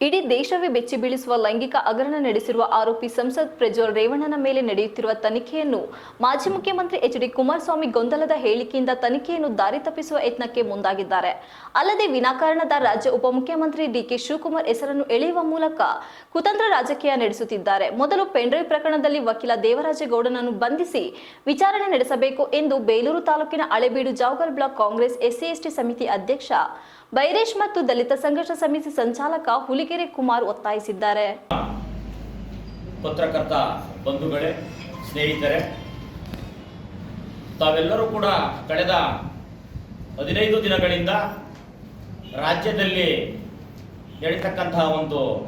ಇಡೀ ದೇಶವೇ ಬೆಚ್ಚಿ ಬೀಳಿಸುವ ಲೈಂಗಿಕ ಹಗರಣ ನಡೆಸಿರುವ ಆರೋಪಿ ಸಂಸದ್ ಪ್ರಜ್ವಲ್ ರೇವಣ್ಣನ ಮೇಲೆ ನಡೆಯುತ್ತಿರುವ ತನಿಖೆಯನ್ನು ಮಾಜಿ ಮುಖ್ಯಮಂತ್ರಿ ಎಚ್ ಡಿ ಕುಮಾರಸ್ವಾಮಿ ಗೊಂದಲದ ಹೇಳಿಕೆಯಿಂದ ತನಿಖೆಯನ್ನು ದಾರಿ ತಪ್ಪಿಸುವ ಯತ್ನಕ್ಕೆ ಮುಂದಾಗಿದ್ದಾರೆ. ಅಲ್ಲದೆ ವಿನಾಕಾರಣದ ರಾಜ್ಯ ಉಪಮುಖ್ಯಮಂತ್ರಿ ಡಿಕೆ ಶಿವಕುಮಾರ್ ಹೆಸರನ್ನು ಎಳೆಯುವ ಮೂಲಕ ಕುತಂತ್ರ ರಾಜಕೀಯ ನಡೆಸುತ್ತಿದ್ದಾರೆ. ಮೊದಲು ಪೆಂಡ್ರೈವ್ ಪ್ರಕರಣದಲ್ಲಿ ವಕೀಲ ದೇವರಾಜೇಗೌಡನನ್ನು ಬಂಧಿಸಿ ವಿಚಾರಣೆ ನಡೆಸಬೇಕು ಎಂದು ಬೇಲೂರು ತಾಲೂಕಿನ Halebidu Javagal block Congress SC ST ಸಮಿತಿ ಅಧ್ಯಕ್ಷ ಬೈರೇಶ್ ಮತ್ತು ದಲಿತ ಸಂಘರ್ಷ ಸಮಿತಿ ಸಂಚಾಲಕ ಹುಲಿಗೆರೆ ಕುಮಾರ್ ಒತ್ತಾಯಿಸಿದ್ದಾರೆ. ಪತ್ರಕರ್ತ ಬಂಧುಗಳೇ ಸ್ನೇಹಿತರೆ ತಾವೆಲ್ಲರೂ ಕೂಡ ಕಳೆದ ಹದಿನೈದು ದಿನಗಳಿಂದ ರಾಜ್ಯದಲ್ಲಿ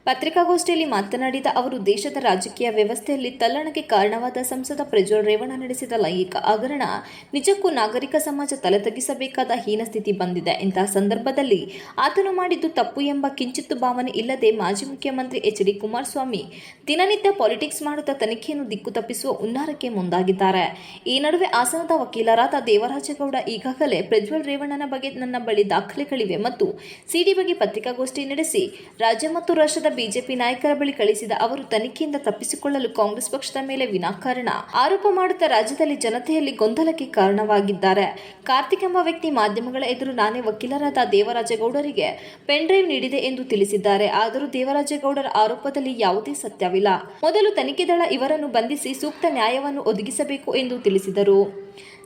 ಪತ್ರಿಕಾಗೋಷ್ಠಿಯಲ್ಲಿ ಮಾತನಾಡಿದ ಅವರು, ದೇಶದ ರಾಜಕೀಯ ವ್ಯವಸ್ಥೆಯಲ್ಲಿ ತಲ್ಲಣಕ್ಕೆ ಕಾರಣವಾದ ಸಂಸದ ಪ್ರಜ್ವಲ್ ರೇವಣ್ಣ ನಡೆಸಿದ ಲೈಂಗಿಕ ಹಗರಣ ನಿಜಕ್ಕೂ ನಾಗರಿಕ ಸಮಾಜ ತಲೆತಗ್ಗಿಸಬೇಕಾದ ಹೀನ ಸ್ಥಿತಿ ಬಂದಿದೆ. ಇಂತಹ ಸಂದರ್ಭದಲ್ಲಿ ಆತನು ಮಾಡಿದ್ದು ತಪ್ಪು ಎಂಬ ಕಿಂಚಿತ್ತು ಭಾವನೆ ಇಲ್ಲದೆ ಮಾಜಿ ಮುಖ್ಯಮಂತ್ರಿ ಎಚ್ ಡಿ ಕುಮಾರಸ್ವಾಮಿ ದಿನನಿತ್ಯ ಪಾಲಿಟಿಕ್ಸ್ ಮಾಡುತ್ತಾ ತನಿಖೆಯನ್ನು ದಿಕ್ಕು ತಪ್ಪಿಸುವ ಉನ್ನಾರಕ್ಕೆ ಮುಂದಾಗಿದ್ದಾರೆ. ಈ ನಡುವೆ ಆಸನದ ವಕೀಲರಾದ ದೇವರಾಜಗೌಡ ಈಗಾಗಲೇ ಪ್ರಜ್ವಲ್ ರೇವಣ್ಣನ ಬಗ್ಗೆ ನನ್ನ ಬಳಿ ದಾಖಲೆಗಳಿವೆ ಮತ್ತು ಸಿಡಿ ಬಗ್ಗೆ ಪತ್ರಿಕಾಗೋಷ್ಠಿ ನಡೆಸಿ ರಾಜ್ಯ ಮತ್ತು ರಾಷ್ಟ್ರದ ಬಿಜೆಪಿ ನಾಯಕರ ಬಳಿ ಕಳಿಸಿದ ಅವರು ತನಿಖೆಯಿಂದ ತಪ್ಪಿಸಿಕೊಳ್ಳಲು ಕಾಂಗ್ರೆಸ್ ಪಕ್ಷದ ಮೇಲೆ ವಿನಾಕಾರಣ. ಆರೋಪ ಮಾಡುತ್ತಾ ರಾಜ್ಯದಲ್ಲಿ ಜನತೆಯಲ್ಲಿ ಗೊಂದಲಕ್ಕೆ ಕಾರಣವಾಗಿದ್ದಾರೆ. ಕಾರ್ತಿಕ್ ಎಂಬ ವ್ಯಕ್ತಿ ಮಾಧ್ಯಮಗಳ ಎದುರು ನಾನೇ ವಕೀಲರಾದ ದೇವರಾಜಗೌಡರಿಗೆ ಪೆನ್ ಡ್ರೈವ್ ನೀಡಿದೆ ಎಂದು ತಿಳಿಸಿದ್ದಾರೆ. ಆದರೂ ದೇವರಾಜೇಗೌಡರ ಆರೋಪದಲ್ಲಿ ಯಾವುದೇ ಸತ್ಯವಿಲ್ಲ. ಮೊದಲು ತನಿಖೆ ದಳ ಇವರನ್ನು ಬಂಧಿಸಿ ಸೂಕ್ತ ನ್ಯಾಯವನ್ನು ಒದಗಿಸಬೇಕು ಎಂದು ತಿಳಿಸಿದರು.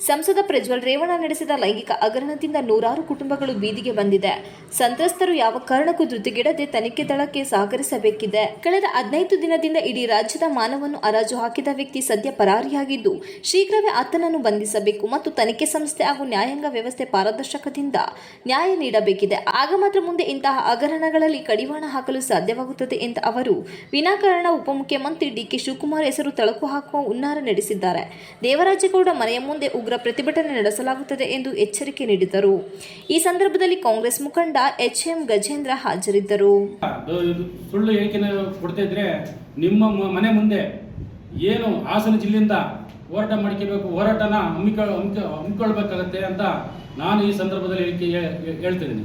ಸಂಸದ ಪ್ರಜ್ವಲ್ ರೇವಣ್ಣ ನಡೆಸಿದ ಲೈಂಗಿಕ ಹಗರಣದಿಂದ ನೂರಾರು ಕುಟುಂಬಗಳು ಬೀದಿಗೆ ಬಂದಿದೆ. ಸಂತ್ರಸ್ತರು ಯಾವ ಕಾರಣಕ್ಕೂ ಧೃತಿಗೆಡದೆ ತನಿಖೆ ದಳಕ್ಕೆ ಸಹಕರಿಸಬೇಕಿದೆ. ಕಳೆದ ಹದಿನೈದು ದಿನದಿಂದ ಇಡೀ ರಾಜ್ಯದ ಮಾನವನ್ನು ಹರಾಜು ಹಾಕಿದ ವ್ಯಕ್ತಿ ಸದ್ಯ ಪರಾರಿಯಾಗಿದ್ದು, ಶೀಘ್ರವೇ ಆತನನ್ನು ಬಂಧಿಸಬೇಕು ಮತ್ತು ತನಿಖೆ ಸಂಸ್ಥೆ ಹಾಗೂ ನ್ಯಾಯಾಂಗ ವ್ಯವಸ್ಥೆ ಪಾರದರ್ಶಕದಿಂದ ನ್ಯಾಯ ನೀಡಬೇಕಿದೆ. ಆಗ ಮಾತ್ರ ಮುಂದೆ ಇಂತಹ ಹಗರಣಗಳಲ್ಲಿ ಕಡಿವಾಣ ಹಾಕಲು ಸಾಧ್ಯವಾಗುತ್ತದೆ ಎಂದ ಅವರು, ವಿನಾಕಾರಣ ಉಪಮುಖ್ಯಮಂತ್ರಿ ಡಿಕೆ ಶಿವಕುಮಾರ್ ಹೆಸರು ತಳಕು ಹಾಕುವ ಹುನ್ನಾರ ನಡೆಸಿದ್ದಾರೆ. ದೇವರಾಜೇಗೌಡ ಮನೆಯ ಮುಂದೆ ಉಗ್ರ ಪ್ರತಿಭಟನೆ ನಡೆಸಲಾಗುತ್ತದೆ ಎಂದು ಎಚ್ಚರಿಕೆ ನೀಡಿದರು. ಈ ಸಂದರ್ಭದಲ್ಲಿ ಕಾಂಗ್ರೆಸ್ ಮುಖಂಡ ಎಚ್ ಎಂ ಗಜೇಂದ್ರ ಹಾಜರಿದ್ದರು. ಇದು ಸುಳ್ಳು ಹೇಳಿಕೆನ ಕೊಡ್ತಾ ಇದ್ರೆ ನಿಮ್ಮ ಮನೆ ಮುಂದೆ ಏನು ಹಾಸನ ಜಿಲ್ಲೆಯಿಂದ ಹೋರಾಟ ಮಾಡ್ಕೋಬೇಕು ಹೋರಾಟನ ಹಮ್ಮಿಕೊಳ್ಬೇಕಾಗತ್ತೆ ಅಂತ ನಾನು ಈ ಸಂದರ್ಭದಲ್ಲಿ ಹೇಳ್ತಿದ್ದೀನಿ.